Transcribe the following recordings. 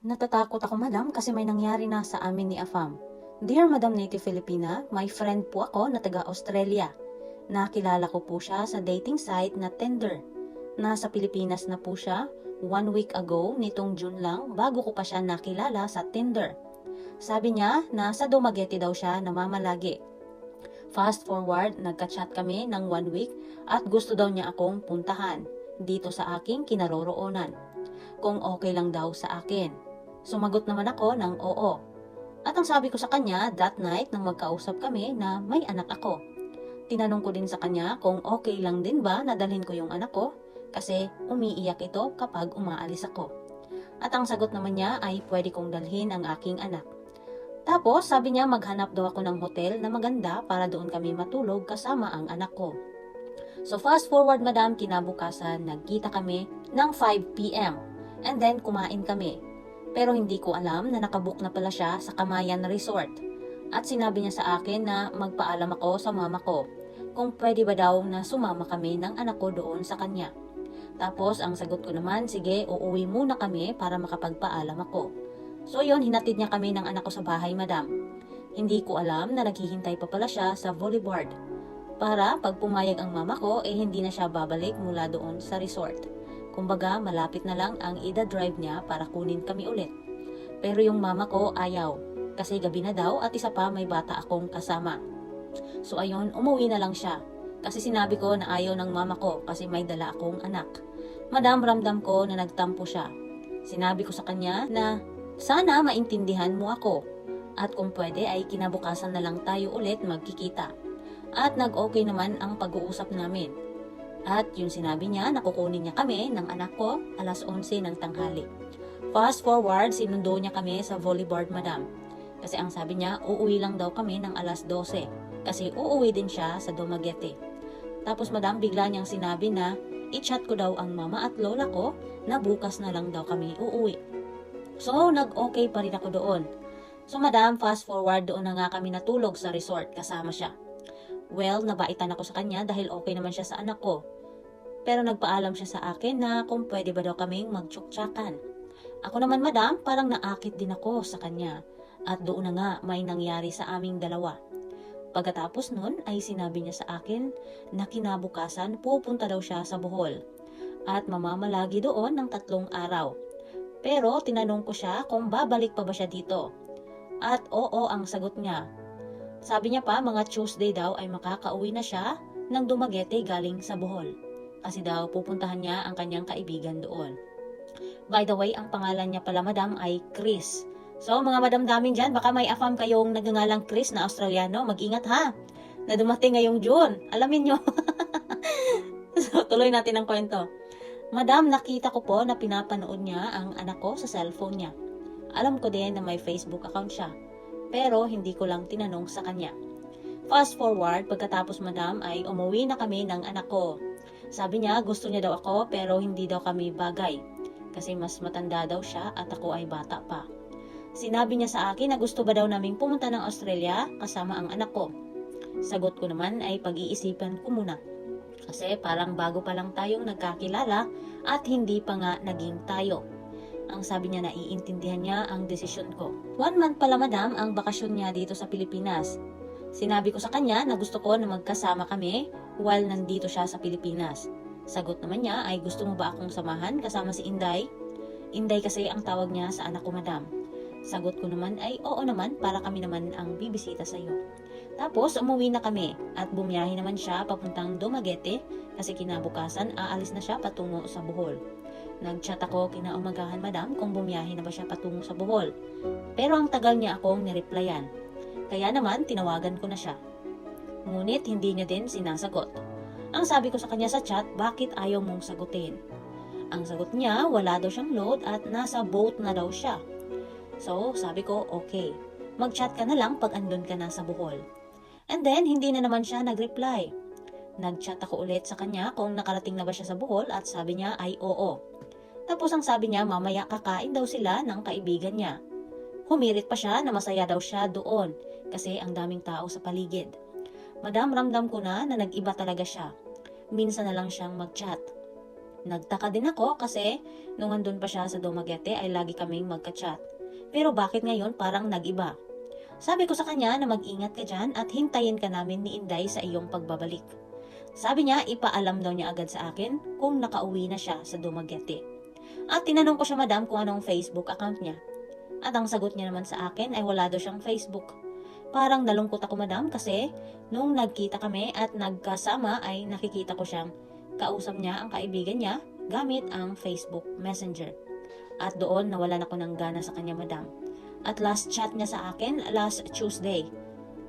Natatakot ako, madam, kasi may nangyari na sa amin ni Afam. Dear Madam Native Filipina, my friend po ako na taga Australia. Nakilala ko po siya sa dating site na Tinder. Nasa Pilipinas na po siya one week ago nitong June lang bago ko pa siya nakilala sa Tinder. Sabi niya na sa Dumaguete daw siya namamalagi. Fast forward, nagka-chat kami ng one week at gusto daw niya akong puntahan dito sa aking kinaroroonan. Kung okay lang daw sa akin. Sumagot naman ako ng oo. At ang sabi ko sa kanya that night nang magkausap kami na may anak ako. Tinanong ko din sa kanya kung okay lang din ba na dalhin ko yung anak ko kasi umiiyak ito kapag umaalis ako. At ang sagot naman niya ay pwede kong dalhin ang aking anak. Tapos sabi niya maghanap daw ako ng hotel na maganda para doon kami matulog kasama ang anak ko. So fast forward madam, kinabukasan nagkita kami ng 5pm and then kumain kami. Pero hindi ko alam na nakabook na pala siya sa Kamayan Resort. At sinabi niya sa akin na magpaalam ako sa mama ko kung pwede ba daw na sumama kami ng anak ko doon sa kanya. Tapos ang sagot ko naman, sige, uuwi muna kami para makapagpaalam ako. So yon hinatid niya kami ng anak ko sa bahay, madam. Hindi ko alam na naghihintay pa pala siya sa volleyboard. Para pag pumayag ang mama ko, eh hindi na siya babalik mula doon sa resort. Kumbaga, malapit na lang ang ida-drive niya para kunin kami ulit. Pero yung mama ko ayaw, kasi gabi na daw at isa pa may bata akong kasama. So ayun, umuwi na lang siya. Kasi sinabi ko na ayaw ng mama ko kasi may dala akong anak. Madam, ramdam ko na nagtampo siya. Sinabi ko sa kanya na sana maintindihan mo ako. At kung pwede ay kinabukasan na lang tayo ulit magkikita. At nag-okay naman ang pag-uusap namin. At yung sinabi niya, nakukunin niya kami ng anak ko alas 11 ng tanghali. Fast forward, sinundo niya kami sa volleyboard madam. Kasi ang sabi niya, uuwi lang daw kami ng alas 12. Kasi uuwi din siya sa Dumaguete. Tapos madam, bigla niyang sinabi na i-chat ko daw ang mama at lola ko na bukas na lang daw kami uuwi. So, nag-okay pa rin ako doon. So madam, fast forward doon na nga kami natulog sa resort kasama siya. Well, nabaitan ako sa kanya dahil okay naman siya sa anak ko. Pero nagpaalam siya sa akin na kung pwede ba daw kaming magtsuktsakan. Ako naman madam, parang naakit din ako sa kanya. At doon na nga may nangyari sa aming dalawa. Pagkatapos nun ay sinabi niya sa akin na kinabukasan pupunta daw siya sa Bohol at mamamalagi doon ng tatlong araw. Pero tinanong ko siya kung babalik pa ba siya dito. At oo ang sagot niya. Sabi niya pa mga Tuesday daw ay makakauwi na siya ng Dumaguete galing sa Bohol. Kasi daw pupuntahan niya ang kanyang kaibigan doon. By the way, ang pangalan niya pala madam ay Chris. So mga madam damin dyan, baka may afam kayong nagngangalang Chris na Australiano, mag-ingat ha. Na dumating ngayong June. Alamin nyo. so tuloy natin ang kwento. Madam, nakita ko po na pinapanood niya ang anak ko sa cellphone niya. Alam ko din na may Facebook account siya. Pero hindi ko lang tinanong sa kanya. Fast forward, pagkatapos madam ay umuwi na kami ng anak ko. Sabi niya gusto niya daw ako pero hindi daw kami bagay. Kasi mas matanda daw siya at ako ay bata pa. Sinabi niya sa akin na gusto ba daw naming pumunta ng Australia kasama ang anak ko. Sagot ko naman ay pag-iisipan ko muna. Kasi parang bago pa lang tayong nagkakilala at hindi pa nga naging tayo. Ang sabi niya naiintindihan niya ang desisyon ko. One month pala madam ang bakasyon niya dito sa Pilipinas. Sinabi ko sa kanya na gusto ko na magkasama kami while nandito siya sa Pilipinas. Sagot naman niya ay gusto mo ba akong samahan kasama si Inday? Inday kasi ang tawag niya sa anak ko madam. Sagot ko naman ay oo naman para kami naman ang bibisita sa iyo. Tapos umuwi na kami at bumiyahe naman siya papuntang Dumaguete kasi kinabukasan aalis na siya patungo sa Bohol. Nagchat ako kinaumagahan madam kung bumiyahe na ba siya patungo sa Bohol. Pero ang tagal niya akong nireplyan. Kaya naman tinawagan ko na siya. Ngunit hindi niya din sinasagot. Ang sabi ko sa kanya sa chat, bakit ayaw mong sagutin? Ang sagot niya, wala daw siyang load at nasa boat na daw siya. So, sabi ko, okay. Mag-chat ka na lang pag andun ka na sa Bohol. And then, hindi na naman siya nag-reply. Nag-chat ako ulit sa kanya kung nakarating na ba siya sa Bohol at sabi niya ay oo. Tapos ang sabi niya, mamaya kakain daw sila ng kaibigan niya. Humirit pa siya na masaya daw siya doon kasi ang daming tao sa paligid. Madam, ramdam ko na na nag-iba talaga siya. Minsan na lang siyang mag-chat. Nagtaka din ako kasi nung andun pa siya sa Dumaguete ay lagi kaming magka-chat. Pero bakit ngayon parang nag-iba? Sabi ko sa kanya na mag-ingat ka dyan at hintayin ka namin ni Inday sa iyong pagbabalik. Sabi niya ipaalam daw niya agad sa akin kung nakauwi na siya sa Dumaguete. At tinanong ko siya madam kung anong Facebook account niya. At ang sagot niya naman sa akin ay wala daw siyang Facebook. Parang nalungkot ako madam kasi nung nagkita kami at nagkasama ay nakikita ko siyang kausap niya ang kaibigan niya gamit ang Facebook Messenger. At doon nawalan ako ng gana sa kanya madam. At last chat niya sa akin last Tuesday.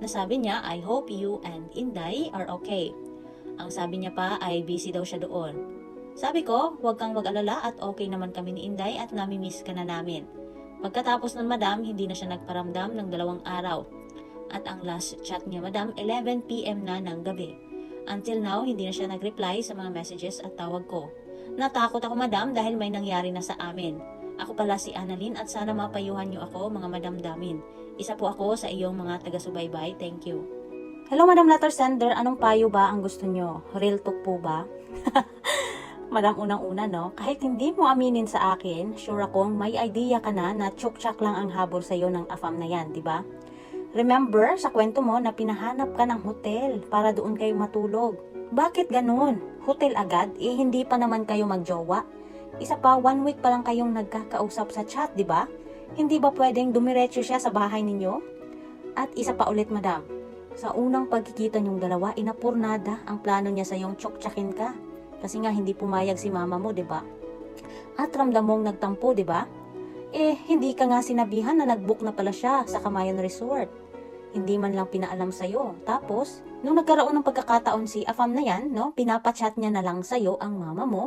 Nasabi niya, I hope you and Inday are okay. Ang sabi niya pa ay busy daw siya doon. Sabi ko, huwag kang mag-alala at okay naman kami ni Inday at nami-miss ka na namin. Pagkatapos ng madam, hindi na siya nagparamdam ng dalawang araw. At ang last chat niya madam, 11pm na ng gabi. Until now, hindi na siya nag-reply sa mga messages at tawag ko. Natakot ako madam dahil may nangyari na sa amin. Ako pala si Annalyn at sana mapayuhan niyo ako mga madamdamin. Isa po ako sa iyong mga taga-subaybay. Thank you. Hello Madam Letter Sender, anong payo ba ang gusto nyo? Real talk po ba? Madam unang-una no, kahit hindi mo aminin sa akin, sure akong may idea ka na na chok-chak lang ang habol sa'yo ng afam na yan, di ba? Remember sa kwento mo na pinahanap ka ng hotel para doon kayo matulog. Bakit ganun? Hotel agad? Eh hindi pa naman kayo magjowa. Isa pa, one week pa lang kayong nagkakausap sa chat, di ba? Hindi ba pwedeng dumiretso siya sa bahay ninyo? At isa pa ulit, madam. Sa unang pagkikita niyong dalawa, inapurnada ang plano niya sa iyong chok-chakin ka. Kasi nga hindi pumayag si mama mo, di ba? At ramdam nagtampo, di ba? Eh, hindi ka nga sinabihan na nag-book na pala siya sa Kamayan Resort. Hindi man lang pinaalam sa'yo. Tapos, nung nagkaroon ng pagkakataon si Afam na yan, no, pinapachat niya na lang sa'yo ang mama mo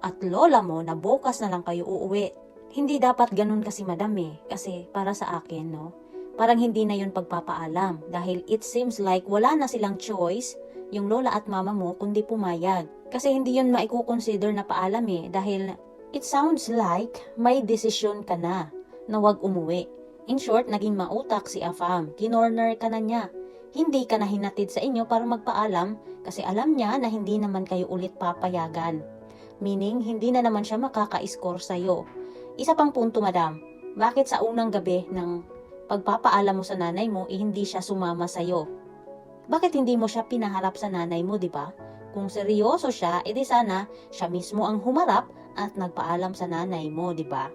at lola mo na bukas na lang kayo uuwi. Hindi dapat ganun kasi madam eh. Kasi para sa akin, no, parang hindi na yun pagpapaalam dahil it seems like wala na silang choice yung lola at mama mo kundi pumayag. Kasi hindi yun maikukonsider na paalam eh dahil it sounds like may desisyon ka na na wag umuwi. In short, naging mautak si Afam. Kinorner ka na niya. Hindi ka na hinatid sa inyo para magpaalam kasi alam niya na hindi naman kayo ulit papayagan. Meaning, hindi na naman siya makaka-score sa'yo. Isa pang punto, madam. Bakit sa unang gabi ng pagpapaalam mo sa nanay mo, eh, hindi siya sumama sa'yo? Bakit hindi mo siya pinaharap sa nanay mo, di ba? Kung seryoso siya, edi sana siya mismo ang humarap at nagpaalam sa nanay mo, di ba?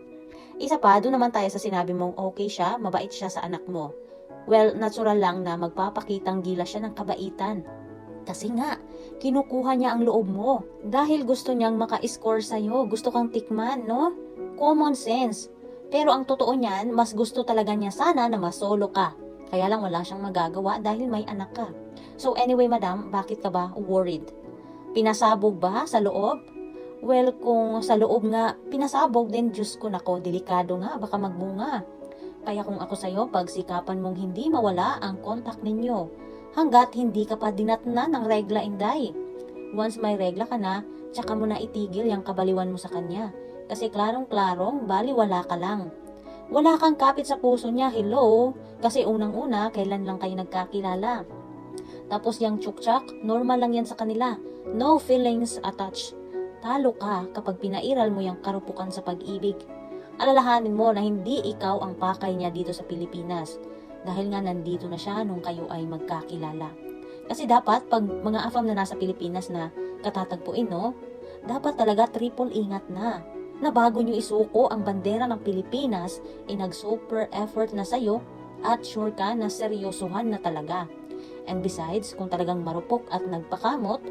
Isa pa, doon naman tayo sa sinabi mong okay siya, mabait siya sa anak mo. Well, natural lang na magpapakitang gila siya ng kabaitan. Kasi nga, kinukuha niya ang loob mo. Dahil gusto niyang maka-score sa'yo, gusto kang tikman, no? Common sense. Pero ang totoo niyan, mas gusto talaga niya sana na masolo ka. Kaya lang wala siyang magagawa dahil may anak ka. So anyway, madam, bakit ka ba worried? Pinasabog ba sa loob? Well, kung sa loob nga, pinasabog din, Diyos ko nako, delikado nga, baka magbunga. Kaya kung ako sa'yo, pagsikapan mong hindi mawala ang kontak ninyo, hanggat hindi ka pa dinatna ng regla inday. Once may regla ka na, tsaka mo na itigil yung kabaliwan mo sa kanya. Kasi klarong-klarong, baliwala ka lang. Wala kang kapit sa puso niya, hello? Kasi unang-una, kailan lang kayo nagkakilala. Tapos yung chukchak, normal lang yan sa kanila. No feelings attached. Talo ka kapag pinairal mo yung karupukan sa pag-ibig. Alalahanin mo na hindi ikaw ang pakay niya dito sa Pilipinas. Dahil nga nandito na siya nung kayo ay magkakilala. Kasi dapat pag mga afam na nasa Pilipinas na katatagpuin, no? Dapat talaga triple ingat na. Na bago nyo isuko ang bandera ng Pilipinas, ay nag-super effort na sa'yo at sure ka na seryosohan na talaga. And besides, kung talagang marupok at nagpakamot,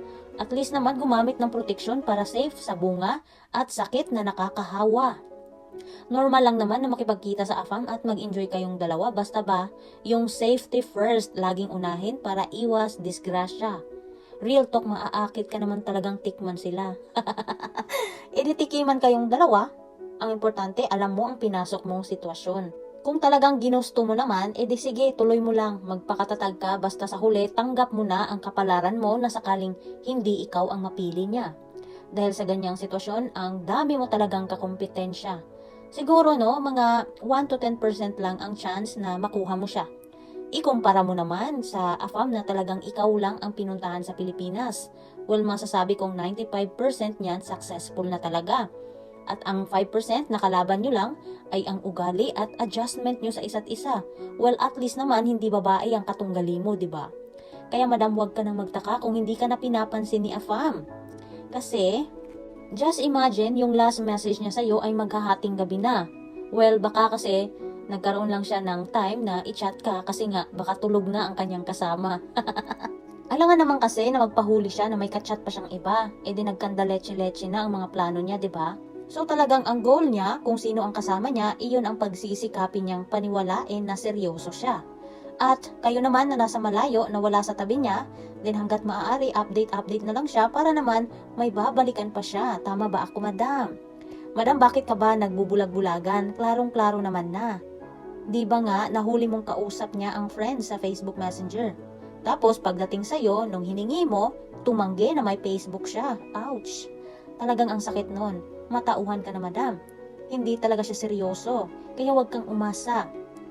at least naman gumamit ng proteksyon para safe sa bunga at sakit na nakakahawa. Normal lang naman na makipagkita sa afam at mag-enjoy kayong dalawa basta ba yung safety first laging unahin para iwas disgrasya. Real talk maaakit ka naman talagang tikman sila. Iditikiman kayong dalawa, ang importante alam mo ang pinasok mong sitwasyon. Kung talagang ginusto mo naman, edi sige, tuloy mo lang. Magpakatatag ka basta sa huli, tanggap mo na ang kapalaran mo na sakaling hindi ikaw ang mapili niya. Dahil sa ganyang sitwasyon, ang dami mo talagang kakompetensya. Siguro no, mga 1 to 10% lang ang chance na makuha mo siya. Ikumpara mo naman sa AFAM na talagang ikaw lang ang pinuntahan sa Pilipinas. well masasabi kong 95% niyan successful na talaga. At ang 5% na kalaban nyo lang ay ang ugali at adjustment nyo sa isa't isa. Well, at least naman hindi babae ang katunggali mo, di ba? Kaya madam, huwag ka nang magtaka kung hindi ka na pinapansin ni Afam. Kasi, just imagine yung last message niya sa'yo ay maghahating gabi na. Well, baka kasi nagkaroon lang siya ng time na i-chat ka kasi nga baka tulog na ang kanyang kasama. Alangan naman kasi na magpahuli siya na may kachat pa siyang iba. E di nagkanda leche-leche na ang mga plano niya, di ba? So talagang ang goal niya, kung sino ang kasama niya, iyon ang pagsisikapin niyang paniwalain na seryoso siya. At kayo naman na nasa malayo na wala sa tabi niya, then hanggat maaari update-update na lang siya para naman may babalikan pa siya. Tama ba ako, madam? Madam, bakit ka ba nagbubulag-bulagan? Klarong-klaro naman na. Di ba nga, nahuli mong kausap niya ang friend sa Facebook Messenger. Tapos pagdating sa'yo, nung hiningi mo, tumanggi na may Facebook siya. Ouch! Talagang ang sakit nun. Matauhan ka na madam. Hindi talaga siya seryoso. Kaya huwag kang umasa.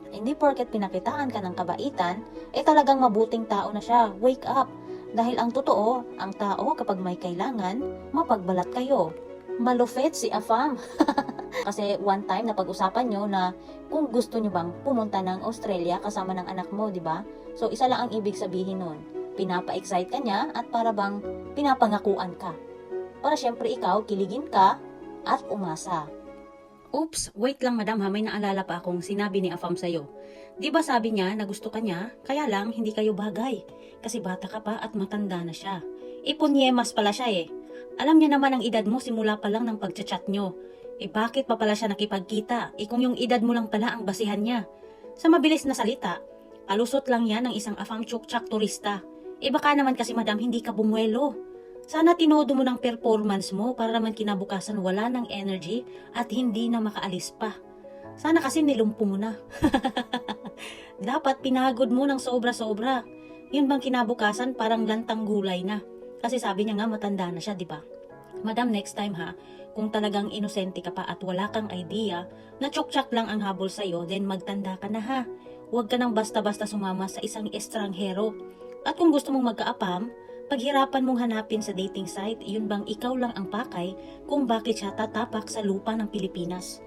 Hindi porket pinakitaan ka ng kabaitan, eh talagang mabuting tao na siya. Wake up! Dahil ang totoo, ang tao kapag may kailangan, mapagbalat kayo. Malupit si Afam. Kasi one time na pag-usapan nyo na kung gusto nyo bang pumunta ng Australia kasama ng anak mo, di ba? So isa lang ang ibig sabihin nun. Pinapa-excite ka niya at para bang pinapangakuan ka. Para syempre ikaw, kiligin ka at umasa. Oops, wait lang madam ha, may naalala pa akong sinabi ni Afam sa'yo. Di ba sabi niya na gusto ka niya, kaya lang hindi kayo bagay. Kasi bata ka pa at matanda na siya. Ipunyemas pala siya eh. Alam niya naman ang edad mo simula pa lang ng pagchat-chat nyo. Eh bakit pa pala siya nakipagkita? Eh kung yung edad mo lang pala ang basihan niya. Sa mabilis na salita, palusot lang yan ng isang afam chukchak turista. Eh baka naman kasi madam hindi ka bumuelo. Sana tinodo mo ng performance mo para naman kinabukasan wala ng energy at hindi na makaalis pa. Sana kasi nilumpo mo na. Dapat pinagod mo ng sobra-sobra. Yun bang kinabukasan parang lantang gulay na. Kasi sabi niya nga matanda na siya, di ba? Madam, next time ha, kung talagang inosente ka pa at wala kang idea na tsuktsak lang ang habol sa'yo, then magtanda ka na ha. Huwag ka nang basta-basta sumama sa isang estranghero. At kung gusto mong magkaapam, paghirapan mong hanapin sa dating site, yun bang ikaw lang ang pakay kung bakit siya tatapak sa lupa ng Pilipinas.